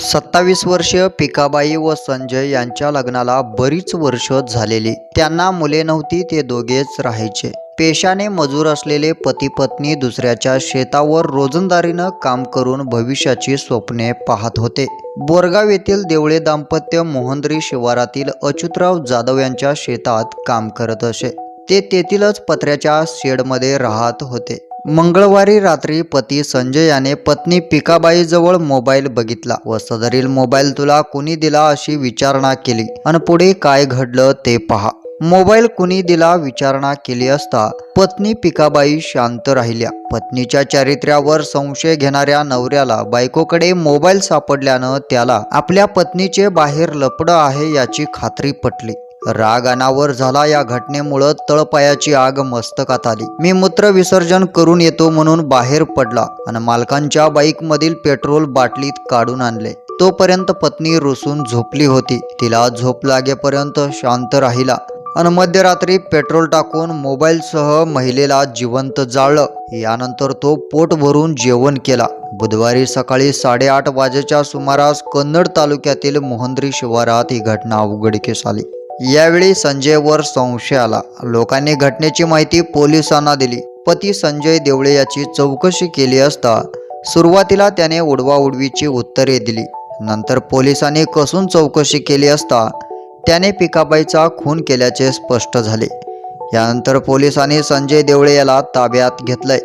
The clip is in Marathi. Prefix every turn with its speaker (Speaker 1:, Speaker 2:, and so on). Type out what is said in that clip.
Speaker 1: सत्तावीस वर्षीय पिकाबाई व संजय यांच्या लग्नाला बरीच वर्ष झालेली. त्यांना मुले नव्हती ते दोघेच राहायचे. पेशाने मजूर असलेले पती पत्नी दुसऱ्याच्या शेतावर रोजंदारीनं काम करून भविष्याची स्वप्ने पाहत होते. बोरगाव येथील देवळे दाम्पत्य मोहंद्री शिवारातील अच्युतराव जाधव यांच्या शेतात काम करत असे. ते तेथीलच पत्र्याच्या शेडमध्ये राहत होते. मंगळवारी रात्री पती संजय याने पत्नी पिकाबाईजवळ मोबाईल बघितला व सदरील मोबाईल तुला कुणी दिला अशी विचारणा केली आणि पुढे काय घडलं ते पहा. मोबाईल कुणी दिला विचारणा केली असता पत्नी पिकाबाई शांत राहिल्या. पत्नीच्या चारित्र्यावर संशय घेणाऱ्या नवऱ्याला बायकोकडे मोबाईल सापडल्यानं त्याला आपल्या पत्नीचे बाहेर लपडं आहे याची खात्री पटली. राग अनावर झाला या घटनेमुळं तळपायाची आग मस्तकात आली. मी मूत्र विसर्जन करून येतो म्हणून बाहेर पडला आणि मालकांच्या बाईकमधील पेट्रोल बाटलीत काढून आणले. तोपर्यंत पत्नी रुसून झोपली होती. तिला झोप लागेपर्यंत शांत राहिला आणि मध्यरात्री पेट्रोल टाकून मोबाईलसह महिलेला जिवंत जाळलं. यानंतर तो पोट भरून जेवण केला. बुधवारी सकाळी साडेआठ वाजेच्या सुमारास कन्नड तालुक्यातील मोहंद्री शिवारात ही घटना उघडकीस आली. यावेळी संजयवर संशय आला. लोकांनी घटनेची माहिती पोलिसांना दिली. पती संजय देवळे याची चौकशी केली असता सुरुवातीला त्याने उडवाउडवीची उत्तरे दिली. नंतर पोलिसांनी कसून चौकशी केली असता त्याने पिकाबाईचा खून केल्याचे स्पष्ट झाले. यानंतर पोलिसांनी संजय देवळे याला ताब्यात घेतलंय.